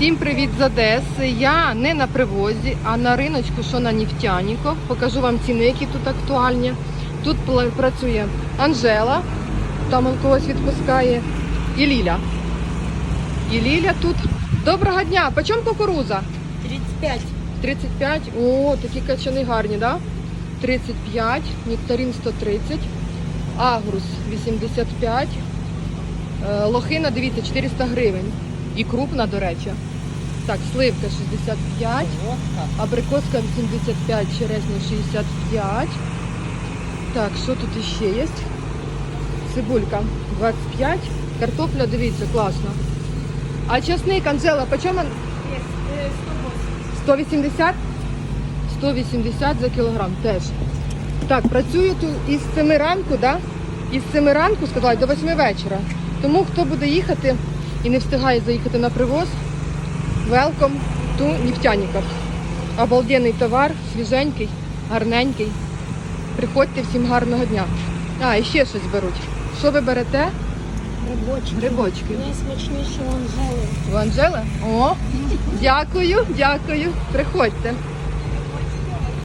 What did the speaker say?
Всім привіт з Одеси. Я не на привозі, а на риночку, що на Нефтяніко. Покажу вам ціни, які тут актуальні. Тут працює Анжела, там когось відпускає, і Ліля. І Ліля тут. Доброго дня! Почем кукуруза? 35. 35. О, такі качани гарні, да? 35, нектарин 130, агрус 85, е, лохина, дивіться, 400 гривень. І крупна, до речі. Так, сливка 65, абрикоска 85, черешня 65. Так, що тут іще є? Цибулька 25, картопля, дивіться, класно. А часник, Анжела, по чому? 180? 180 за кілограм теж. Так, працюю тут із 7 ранку, да? Із 7 ранку, сказала, до 8 вечора. Тому хто буде їхати і не встигає заїхати на привоз, welcome to Нефтяников. Обалденний товар, свіженький, гарненький. Приходьте всім гарного дня. А, і ще щось беруть. Що ви берете? Грибочки. Грибочки. Найсмачніші Анжели. У Анжели? О, дякую, дякую. Приходьте.